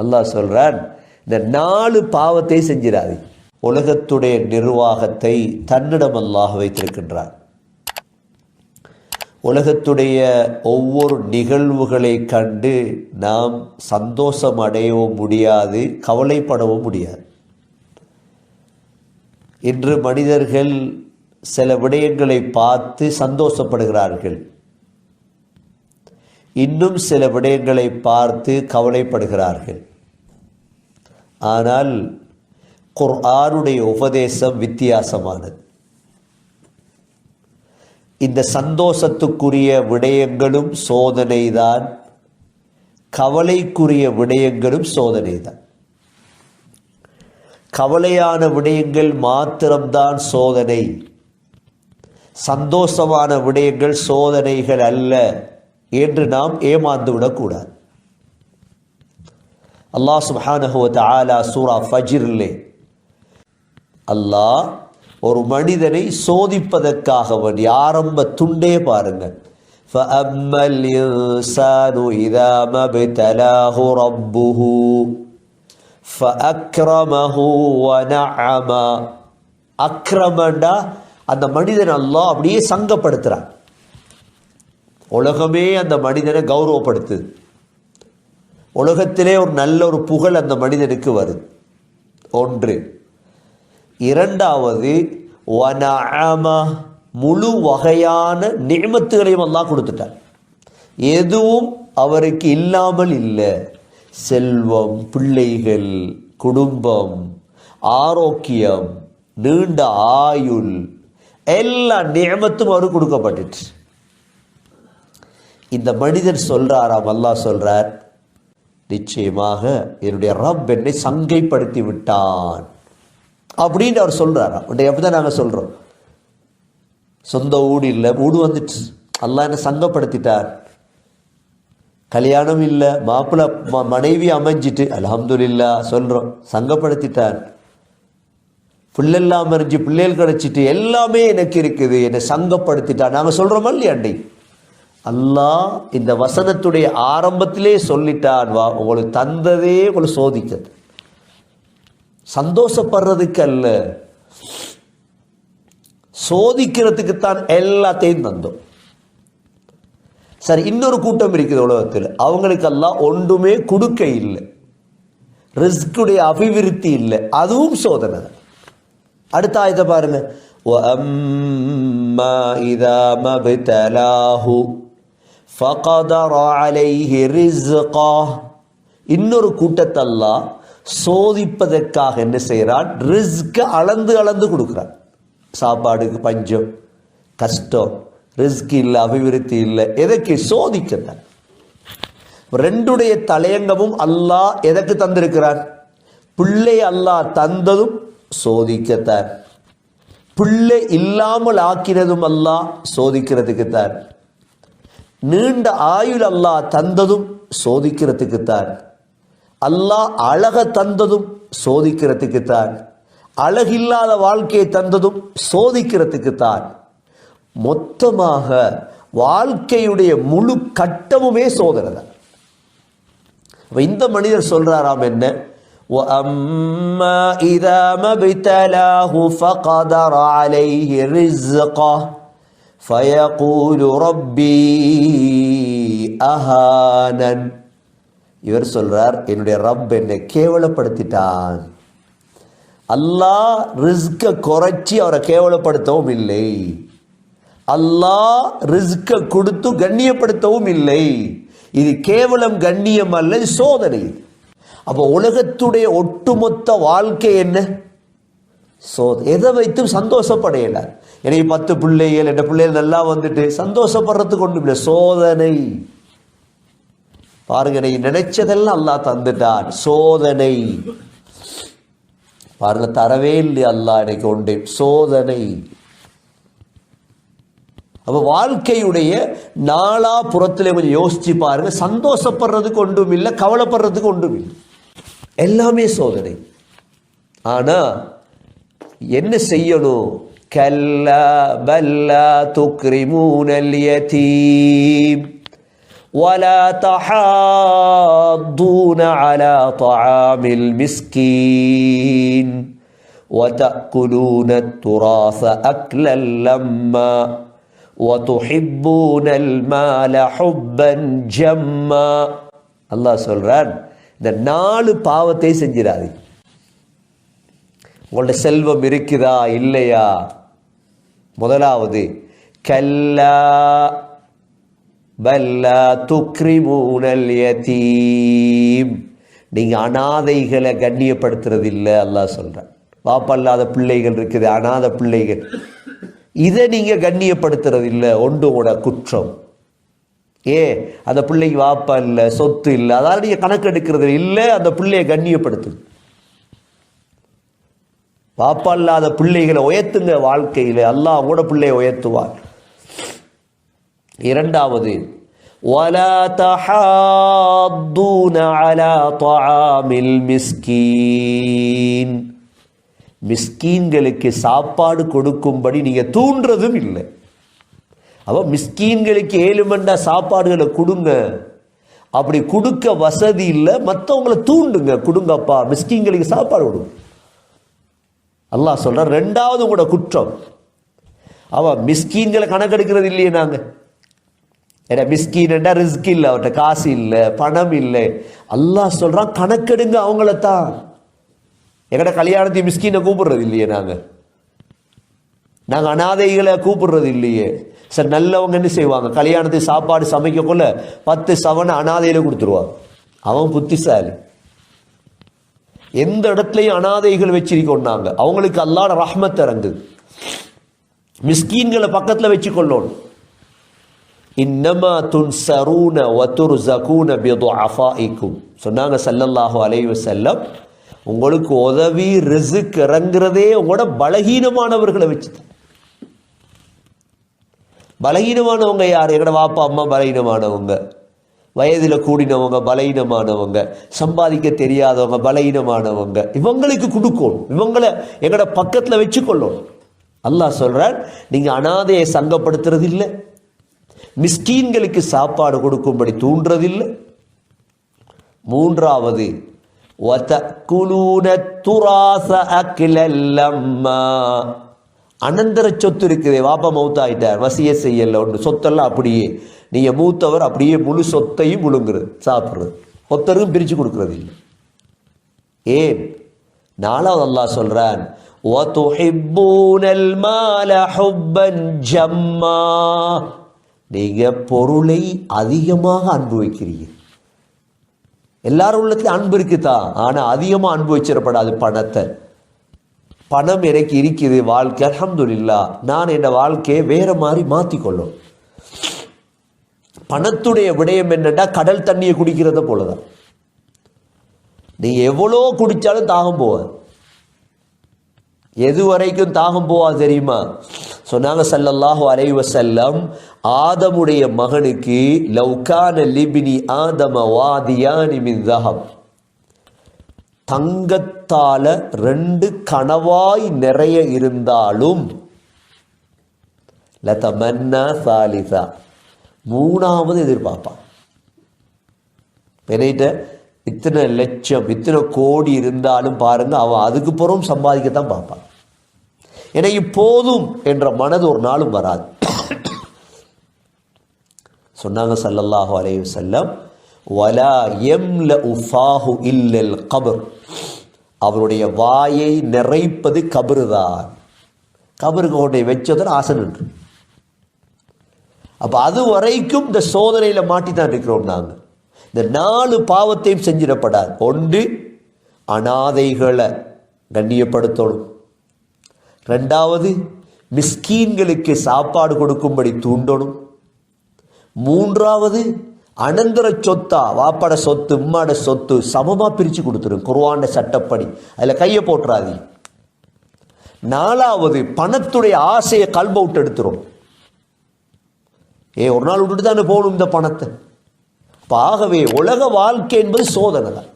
அல்லாஹ் சொல்கிறான் இந்த நாலு பாவத்தை செஞ்சிடாது உலகத்துடைய நிர்வாகத்தை தன்னிடம் அல்லாஹ் உலகத்துடைய ஒவ்வொரு நிகழ்வுகளை கண்டு நாம் சந்தோஷம் அடையவும் முடியாது கவலைப்படவும் முடியாது. இன்று மனிதர்கள் சில விடயங்களை பார்த்து சந்தோஷப்படுகிறார்கள். இன்னும் சில விடயங்களை பார்த்து கவலைப்படுகிறார்கள். ஆனால் குர்ஆனுடைய உபதேசம் வித்தியாசமானது இந்த சந்தோஷத்துக்குரிய விடயங்களும் சோதனைதான் கவலைக்குரிய விடயங்களும் சோதனைதான் கவலையான விடயங்கள் மாத்திரம்தான் சோதனை சந்தோஷமான விடயங்கள் சோதனைகள் அல்ல என்று நாம் ஏமாந்து விடக்கூடாது அல்லாஹ் சுப்ஹானஹு வ தஆலா சூரா ஃபஜ்ரிலே அல்லாஹ் ஒரு மனிதனை சோதிப்பதற்காக வேண்டி ஆரம்ப துண்டே பாருங்க فَأَمَّا الْإِنسَانُ إِذَا مَا ابْتَلَاهُ رَبُّهُ فَأَكْرَمَهُ وَنَعَّمَ அக்ரமண்டா அந்த மனிதன் அல்லாஹ் அப்படியே சங்கப்படுத்துறான் உலகமே அந்த மனிதனை கௌரவப்படுத்துது உலகத்திலே ஒரு நல்ல ஒரு புகழ் அந்த மனிதனுக்கு வருது. ஒன்று. இரண்டாவது முழு வகையான நியமத்துகளையும் எல்லாம் கொடுத்துட்டார் எதுவும் அவருக்கு இல்லாமல் இல்லை. செல்வம் பிள்ளைகள் குடும்பம் ஆரோக்கியம் நீண்ட ஆயுள் எல்லா நியமத்தும் அவருக்கு கொடுக்கப்பட்டுச்சு. இந்த மனிதன் சொல்றாராம் அல்லாஹ் சொல்றார் நிச்சயமாக என்னுடைய ரப் என்னை சங்கைப்படுத்தி விட்டான் அப்படின்னு அவர் சொல்றாராம் உடைய எப்பதான் நாங்கள் சொல்கிறோம் சொந்த ஊடு இல்லை ஊடு வந்துட்டு அல்லா என்னை சங்கப்படுத்திட்டார். கல்யாணம் இல்லை மாப்பிள்ளை ம- மனைவி அமைஞ்சிட்டு அலமதுல்லா சொல்கிறோம் சங்கப்படுத்திட்டார். பிள்ளைலாம் மறைஞ்சு பிள்ளைகள் கிடச்சிட்டு எல்லாமே எனக்கு இருக்குது. என்னை சங்கப்படுத்திட்டார். நாங்கள் சொல்கிறோமா இல்லையா அண்டை அல்லாஹ் இந்த வசனத்துடைய ஆரம்பத்திலே சொல்லிட்டான் வா உங்களுக்கு தந்ததே உங்களை சோதிக்கிறது சந்தோஷப்படுறதுக்கு அல்ல சோதிக்கிறதுக்குத்தான் எல்லாத்தையும் தந்தோம் சரி இன்னொரு கூட்டம் இருக்குது உலகத்தில் அவங்களுக்கெல்லாம் ஒன்றுமே கொடுக்க இல்லை ரிஸ்குடைய அபிவிருத்தி இல்லை அதுவும் சோதனை தான். அடுத்த ஆயத்தை பாருங்க وَأَمَّا إِذَا مَا ابْتَلَاهُ فَقَدَرَ عَلَيْهِ رِزْقَهُ இன்னொரு கூட்டத்தெல்லாம் சோதிப்பதற்காக என்ன செய்கிறான்? ரிஸ்க அளந்து அளந்து கொடுக்குறான். சாப்பாடுக்கு பஞ்சம் கஷ்டம் ரிஸ்க் இல்லை அபிவிருத்தி இல்லை எதற்கு? சோதிக்கத்தான் ரெண்டுடைய தலையங்கமும் அல்லாஹ் எதற்கு தந்திருக்கிறான் பிள்ளை அல்லாஹ் தந்ததும் சோதிக்கத்தான் பிள்ளை இல்லாமல் ஆக்கினதும் அல்லாஹ் சோதிக்கிறதுக்குத்தான் நீண்ட ஆயுள் அல்லாஹ் தந்ததும் சோதிக்கிறதுக்குத்தான் அல்லாஹ் அழக தந்ததும் சோதிக்கிறதுக்குத்தான் அழகில்லாத வாழ்க்கையை தந்ததும் சோதிக்கிறதுக்குத்தான் மொத்தமாக வாழ்க்கையுடைய முழு கட்டமுமே சோதனை தான் அப்ப இந்த மனிதர் சொல்றாராம் என்ன وَأَمَّا إِذَا مَا ابْتَلَاهُ فَقَدَرَ عَلَيْهِ رِزْقَهُ ஃபயகூலு ரப்பி அஹானன் இவர் சொல்றார் என்னுடைய ரப் என்னை கேவலப்படுத்திட்டான். அல்லாஹ் ரிஸ்க குறைச்சி அவரை கேவலப்படுத்தவும் இல்லை. அல்லாஹ் ரிஸ்க கொடுத்து கண்ணியப்படுத்தவும் இல்லை. இது கேவலம் கண்ணியம் அல்ல சோதனை அப்போ உலகத்துடைய ஒட்டுமொத்த வாழ்க்கை என்ன? சோதனை. எதை வைத்தும் சந்தோஷப்படையலார் எனக்கு பத்து பிள்ளைகள் என் பிள்ளைகள் நல்லா வந்துட்டு சந்தோஷப்படுறதுக்கு ஒன்றும் இல்லை. சோதனை. பாருங்க நீ நினைச்சதெல்லாம் அல்லாஹ் தந்துட்டான். சோதனை. பாருங்க தரவே இல்லை அல்லாஹ் எனக்கு உண்டு சோதனை. அப்ப வாழ்க்கையுடைய நாளா புறத்துல கொஞ்சம் யோசிச்சு பாருங்க. சந்தோஷப்படுறதுக்கு ஒன்றும் இல்லை கவலைப்படுறதுக்கு ஒன்றும் இல்லை. எல்லாமே சோதனை. ஆனா என்ன செய்யணும்? கல்லா பல்லா துக்ரிமூனல் யதீம் ولا تحاضون على طعام المسكين وتأكلون التراث أكلا لما وتحبون المال حبا جما அல்லாஹ் சொல்றான் இந்த நாலு பாவத்தை செஞ்சிடாதீங்க உங்கள்ட்ட செல்வம் இருக்குதா இல்லையா முதலாவது கல்லா பல்லா துக்ரிமூனல் யதீம். நீங்கள் அனாதைகளை கண்ணியப்படுத்துறது இல்லை அல்லாஹ் சொல்கிறேன் வாப்பல்லாத பிள்ளைகள் இருக்குது அனாதை பிள்ளைகள். இதை நீங்கள் கண்ணியப்படுத்துறது இல்லை ஒன்று கூட குற்றம். ஏ அந்த பிள்ளைக்கு வாப்பா இல்லை சொத்து இல்லை அதாவது நீங்கள் கணக்கெடுக்கிறது இல்லை அந்த பிள்ளையை கண்ணியப்படுத்து வாப்பா இல்லாத பிள்ளைகளை உயர்த்துங்க வாழ்க்கையில் அல்லாஹ் கூட பிள்ளையை உயர்த்துவார் இரண்டாவது ولا تحاضون على طعام المسكين மிஸ்கீன்களுக்கு சாப்பாடு கொடுக்கும்படி நீங்க தூண்டுறதும் இல்லை அப்ப மிஸ்கீன்களுக்கு ஏழு மண்டா சாப்பாடுகளை கொடுங்க அப்படி கொடுக்க வசதி இல்லை மற்றவங்களை தூண்டுங்க கொடுங்கப்பா மிஸ்கீன்களுக்கு சாப்பாடு கொடுங்க அல்லாஹ் சொல்ற ரெண்டாவது கூட குற்றம். அவள் மிஸ்கீன்களை கணக்கெடுக்கிறது இல்லையே நாங்கள் ஏன்னா மிஸ்கீன்டா ரிஸ்க் இல்லை அவர்கிட்ட காசு இல்லை பணம் இல்லை. அல்லாஹ் சொல்கிறான் கணக்கெடுங்க அவங்கள தான் எங்கட கல்யாணத்தை மிஸ்கீனை கூப்பிடுறது இல்லையே நாங்கள் நாங்கள் அனாதைகளை கூப்பிடுறது இல்லையே. சார் நல்லவங்க என்ன செய்வாங்க? கல்யாணத்துக்கு சாப்பாடு சமைக்கக்குள்ள பத்து சவனை அனாதையில கொடுத்துருவாங்க. அவன் புத்திசாலி. எந்த இடத்துலையும் அனாதைகள் வச்சிருக்கோண்டாங்க அவங்களுக்கு அல்லாட ரஹ்மத் இறங்குது மிஸ்கீன்களை பக்கத்தில் வச்சு கொள்ளணும் இன்னமா துன் சரூன வத்துரு ஜகூன பிதுஅஃபாஇக்கும். சொன்னாங்க ஸல்லல்லாஹு அலைவு செல்லம் உங்களுக்கு உதவி ரிசுக் இறங்குறதே உங்களோட பலகீனமானவர்களை வச்சு பலகீனமானவங்க யார்? எங்களோட வாப்பா அம்மா பலகீனமானவங்க. வயதில் கூடினவங்க பலகீனமானவங்க சம்பாதிக்க தெரியாதவங்க பலகீனமானவங்க இவங்களுக்கு கொடுக்கணும். இவங்களை எங்களோட பக்கத்தில் வச்சுக்கொள்ளணும். அல்லாஹ் சொல்கிறார் நீங்கள் அனாதையை சங்கப்படுத்துறது இல்லை மிஸ்கீன்களுக்கு சாப்பாடு கொடுக்கும்படி தூண்டுறதில்லை. மூன்றாவது அனந்தர சொத்து இருக்குது. வாப்பா மவுத்தாயிட்டார். வசிய செய்யல. ஒன்று. சொத்தெல்லாம் அப்படியே நீங்கள் மூத்தவர் அப்படியே முழு சொத்தையும் முழுங்குறது. சாப்பிட்றது. ஒத்தருக்கும் பிரித்து கொடுக்கறது இல்லை. ஏன்? நாலாவது அல்லா சொல்கிறான் நீங்கள் பொருளை அதிகமாக அன்பு எல்லாரும் உள்ளத்துல அன்பு இருக்குதா ஆனால் அதிகமாக அனுபவிச்சிடப்படாது பணத்தை. பணம் எனக்கு இருக்குது வாழ்க்கை அலமதுல்லா நான் என்னோட வாழ்க்கையை வேறு மாதிரி மாற்றிக்கொள்ளும் பணத்துடைய விடயம் என்னன்னா கடல் தண்ணியை குடிக்கிறத போலதான். நீ எவ்வளோ குடித்தாலும் தாகம் போவ எது வரைக்கும் தாகம் போவா தெரியுமா? சொன்னாங்க ஸல்லல்லாஹு அலைவ செல்லம் ஆதமுடைய மகனுக்கு லவ்கான லிபினி ஆதம வாதியானி மின் தஹப். தங்கத்தால ரெண்டு கனவாய் நிறைய இருந்தாலும் லதமன்னா சாலிசா. மூணாவது எதிர்பார்ப்பான். பெரியட்ட இத்தனை லட்சம் இத்தனை கோடி இருந்தாலும் பாருங்க அவன் அதுக்கு புறம் சம்பாதிக்கத்தான் பார்ப்பான். என இப்போதும் என்ற மனது ஒரு நாளும் வராது. சொன்னாங்க சல்லல்லாஹு அலைய செல்லம் வலா எம்ல உஃபாஹு இல்லல் கபர். அவருடைய வாயை நிறைப்பது கபருதான். கபருக்கு உடைய வச்சதுன்னு ஆசை நின்று. அப்போ அது வரைக்கும் இந்த சோதனையில் மாட்டி தான் இருக்கிறோம் நாங்கள் இந்த நாலு பாவத்தையும் செஞ்சிடப்படாது. ஒன்று அனாதைகளை கண்ணியப்படுத்தணும். ரெண்டாவது மிஸ்கீன்களுக்கு சாப்பாடு கொடுக்கும்படி தூண்டணும். மூன்றாவது அனந்தர சொத்தா வாப்பட சொத்து உம்மாட சொத்து சமமாக பிரித்து கொடுத்துரும். குருவான சட்டப்படி. அதில் கையை போட்டுறாதீங்க நாலாவது பணத்துடைய ஆசையை கல்பவுட் எடுத்துரும். ஏ ஒரு நாள் விட்டுட்டு தானே போகணும் இந்த பணத்தை? அப்ப ஆகவே உலக வாழ்க்கை என்பது சோதனை தான்